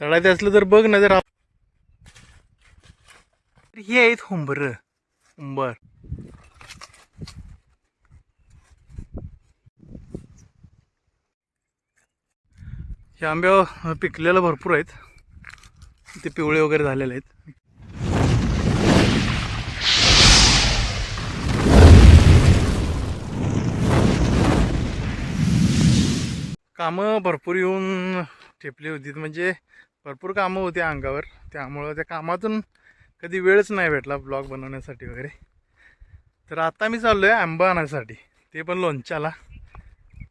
चढायचं असलं तर बघ ना जर आप- हे आहेत हुंबर. हुंबर. हे आंब्या पिकलेलं भरपूर आहेत. ते पिवळे वगैरे झालेले आहेत. कामं भरपूर येऊन ठेपली होती म्हणजे भरपूर कामं होती अंगावर. त्यामुळं त्या कामातून कधी वेळच नाही भेटला ब्लॉग बनवण्यासाठी वगैरे. तर आता मी चाललो आहे आंबा आणण्यासाठी ते पण लोणच्याला.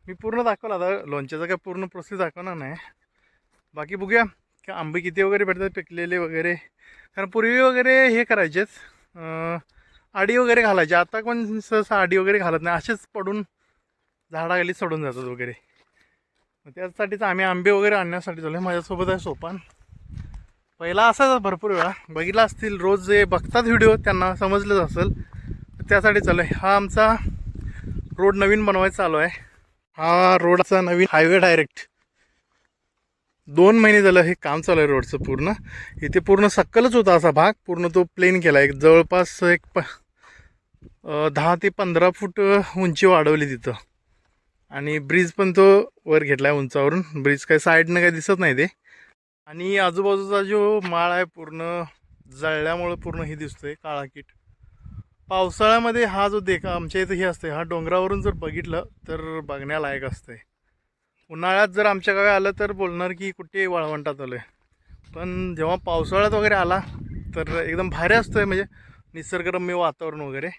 मी पूर्ण दाखवलं आता. लोणच्याचा काय पूर्ण प्रोसेस दाखवणार नाही. बाकी बघूया की आंबे किती वगैरे भेटतात पिकलेले वगैरे. कारण पूर्वी वगैरे हे करायचेच आडी वगैरे घालायचे. आता कोण सहसा आडी वगैरे घालत नाही. असेच पडून झाडाखाली सोडून जातात वगैरे. मग त्यासाठीच आम्ही आंबे वगैरे आणण्यासाठी चालू आहे माझ्यासोबत आहे सोपान. पहिला असाच भरपूर वेळा. बघितला असतील रोज जे बघतात व्हिडिओ त्यांना समजलंच असेल. त्यासाठी चालू आहे हा आमचा रोड नवीन बनवायचा चालू आहे. हा रोडचा नवीन हायवे डायरेक्ट दोन महिने झालं हे काम चालू आहे रोडचं पूर्ण. इथे पूर्ण सक्कलच होता असा भाग. पूर्ण तो प्लेन केला. एक जवळपास एक प दहा ते पंधरा फूट उंची वाढवली तिथं. आणि ब्रिज पण तो वर घेतला आहे उंचावरून. ब्रिज काही साईडनं काही दिसत नाही ते. आणि आजूबाजूचा जो माळ आहे पूर्ण जळल्यामुळं पूर्ण हे दिसतोय काळा कीट. पावसाळ्यामध्ये हा जो देखा आमच्या इथं हे असते हा डोंगरावरून जर बघितलं तर बघण्यालायक असते उन्हाळ्यात जर आमच्या गावी आलं तर बोलणार की कुठे वाळवंटात आलं आहे पण जेव्हा पावसाळ्यात वगैरे आला तर एकदम भारी असतोय म्हणजे निसर्गरम्य वातावरण वगैरे.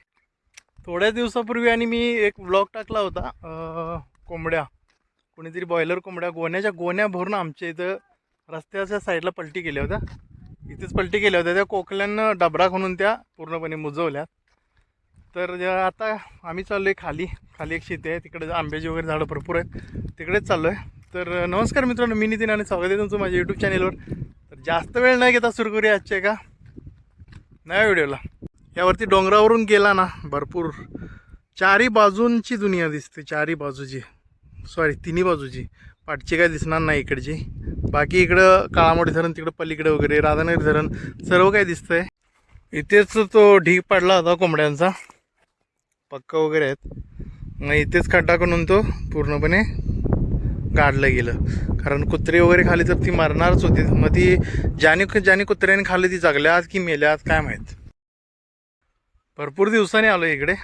थोड्या दिवसापूर्वी आणि मी एक ब्लॉग टाकला होता कोंबड्या. कोणीतरी बॉयलर कोंबड्या गोण्याच्या गोण्या भरून आमच्या इथं रस्त्याच्या साईडला पलटी केल्या होत्या. इथेच पलटी केल्या होत्या. त्या कोकल्यानं डबरा खणून त्या पूर्णपणे मुजवल्या तर आता आम्ही चाललो आहे खाली. खाली एक शेती आहे. तिकडे आंब्याची वगैरे झाडं भरपूर आहेत. तिकडेच चाललो आहे तर नमस्कार मित्रांनो. मी नितीन आणि स्वागत आहे तुमचं माझ्या यूट्यूब चॅनेलवर तर जास्त वेळ नाही घेता सुरू करूया आजच्या का नव्या व्हिडिओला यावरती डोंगरावरून गेला ना भरपूर. चारी बाजूंची दुनिया दिसते चारी बाजूची. सॉरी तिन्ही बाजूची. पाठची काय दिसणार नाही इकडची. बाकी इकडं काळामोडी धरण तिकडं पलीकडे वगैरे राधानगरी धरण सर्व काही दिसतंय. इथेच तो ढीग पाडला होता कोंबड्यांचा. पक्का वगैरे आहेत. मग इथेच खड्डा करून तो पूर्णपणे गाडलं गेलं. कारण कुत्रे वगैरे खाली तर ती मरणारच होती. मग ती ज्याने ज्याने कुत्र्याने खाल्ली ती जगल्यात की मेल्यात काय माहीत. भरपूर दिवसांनी आलो इकडे.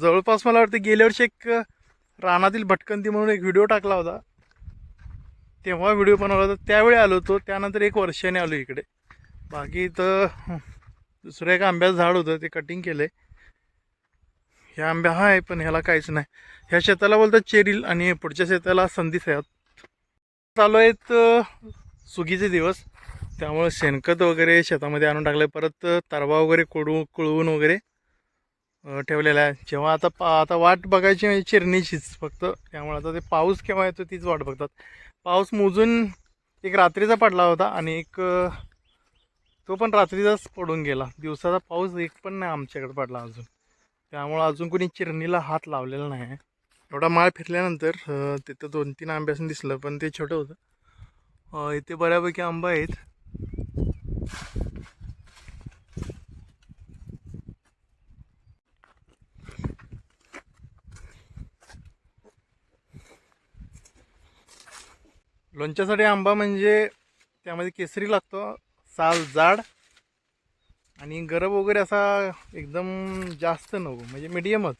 जवळपास मला वाटतं गेल्या वर्षी एक रानातील भटकंती म्हणून एक व्हिडिओ टाकला होता. तेव्हा व्हिडिओ बनवला होता. त्यावेळी आलो होतो. त्यानंतर एक वर्षाने आलो इकडे. बाकी तर दुसरं एक आंब्याचं झाड होतं. ते कटिंग केलं आहे ह्या आंब्या हा आहे पण ह्याला काहीच नाही. ह्या शेताला बोलतात चेरील आणि पुढच्या शेताला संधीच आहेत चालू आहेत सुगीचे दिवस. त्यामुळे शेणखत वगैरे शेतामध्ये आणून टाकलं परत तरवा वगैरे कोडू कुळवून वगैरे ठेवलेला आहे. जेव्हा आता पा आता वाट बघायची म्हणजे चिरणीचीच फक्त. त्यामुळे आता ते पाऊस केव्हा येतो तीच वाट बघतात. पाऊस मोजून एक रात्रीचा पडला होता आणि एक तो पण रात्रीचाच पडून गेला. दिवसाचा पाऊस एक पण नाही आमच्याकडे पडला अजून. त्यामुळं अजून कोणी चिरणीला हात लावलेला नाही आहे. एवढा माळ फिरल्यानंतर तिथं दोन तीन आंब्यासून दिसलं पण ते छोटं होतं. इथे बऱ्यापैकी आंबा आहेत. लोणच्यासाठी आंबा म्हणजे त्यामध्ये केसरी लागतो साल जाड आणि गरब वगैरे असा एकदम जास्त नको म्हणजे मिडियमच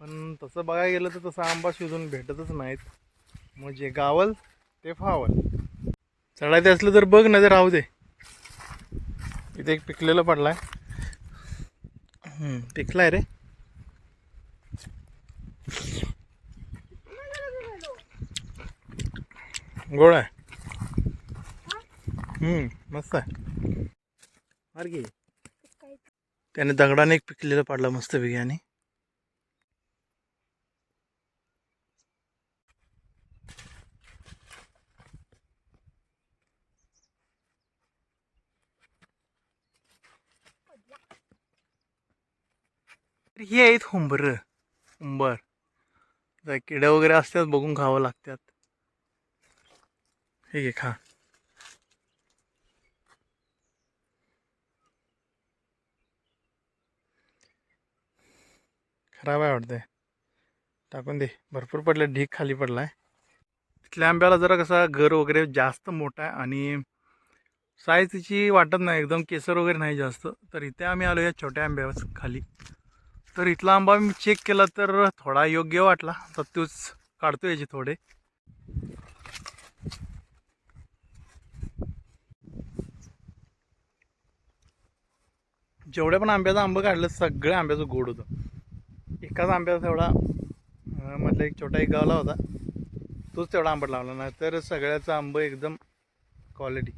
पण तसं बघायला गेलं तर तसा आंबा शोधून भेटतच नाहीत. मग जे गावल ते फावल. चढायचं असलं तर बघ ना ते राहू दे. इथे एक पिकलेला आहे पिकला आहे रे. गोड आहे. हम्म, मस्त आहे. मार्गी त्याने दगडाने एक पिकलेला पाडला मस्त आणि ही आहेत हुंबर. हुंबर. जरा किड्या वगैरे असतात बघून खावं लागतात. हे घे caught. खराब आहे वाटतंय टाकून दे भरपूर पडलं ढीक खाली पडला आहे तिथल्या आंब्याला जरा कसा घर वगैरे जास्त मोठा आहे आणि साईज तिची वाटत नाही एकदम केसर वगैरे नाही जास्त. तर इथे आम्ही आलो या छोट्या आंब्यावर खाली. तर इथला आंबा मी चेक केला तर थोडा योग्य वाटला. तर तोच काढतो याचे थोडे. जेवढ्या पण आंब्याचं आंबं काढलं सगळ्या आंब्याचं गोड होतं. एकाच आंब्याचा तेवढा अं, मधला एक छोटा एक गावला होता. तोच तेवढा आंबट लावला नाही तर सगळ्याचं आंबं एकदम क्वालिटी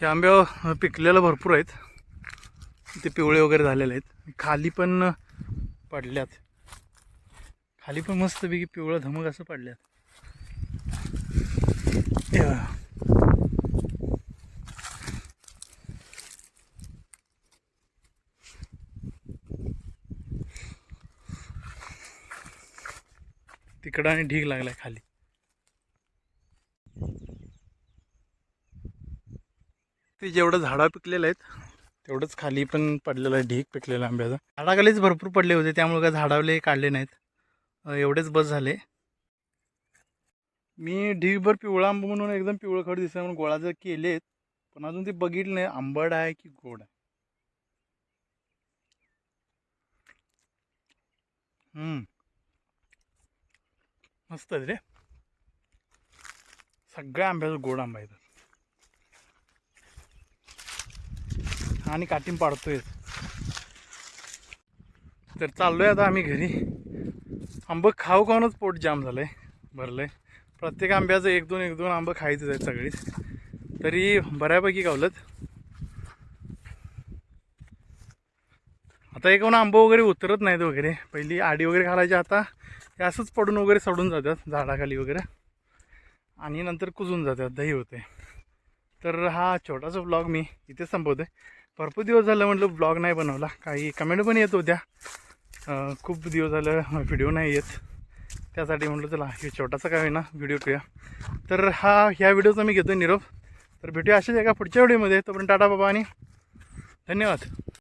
हे आंब्या पिकलेलं भरपूर आहेत. ते पिवळे वगैरे झालेले आहेत. खाली पण पडल्यात. खाली पण मस्तपैकी पिवळं धमक असं पडल्यात हे बघा. तिकडं आणि ढीग लागलाय खाली. ते जेवढं झाडं पिकलेलं आहेत तेवढंच खाली पण पडलेलं आहे ढीग पिकलेलं आंब्याचं. झाडाखालीच भरपूर पडले होते त्यामुळे काय झाडावले काढले नाहीत. एवढेच बस झाले. मी ढीगभर पिवळा आंबा म्हणून एकदम पिवळं खड दिसतं म्हणून गोळा जर केलेत पण अजून ते बघितलं नाही आंबट आहे की गोड आहे. हम्म. मस्त आहे रे. सगळ्या आंब्याचं गोड आंबा येतात आणि काटीम पाडतोय. तर चाललोय आता आम्ही घरी. आंबं खाऊ खाऊनच पोट जाम झालंय भरलंय. प्रत्येक आंब्याचं एक दोन एक दोन आंबं खायचंच आहेत सगळीच. तरी बऱ्यापैकी गावलत आता एक आंबं वगैरे उतरत नाहीत वगैरे. पहिली आडी वगैरे घालायची आता. हे असंच पडून वगैरे सोडून जातात झाडाखाली वगैरे. आणि नंतर कुजून जातात. दही होते. तर हा छोटासा ब्लॉग मी इथे संपवतो भरपूर दिवस झालं म्हटलं ब्लॉग नाही बनवला. काही कमेंट पण येत होत्या. खूप दिवस झालं व्हिडिओ नाही येत. त्यासाठी म्हटलं चला हे छोटासा काय होईना व्हिडिओ करूया. तर हा ह्या व्हिडिओचा मी घेतो निरोप. तर भेटूया अशाच एका पुढच्या व्हिडिओमध्ये तोपर्यंत टाटा बाबा आणि धन्यवाद.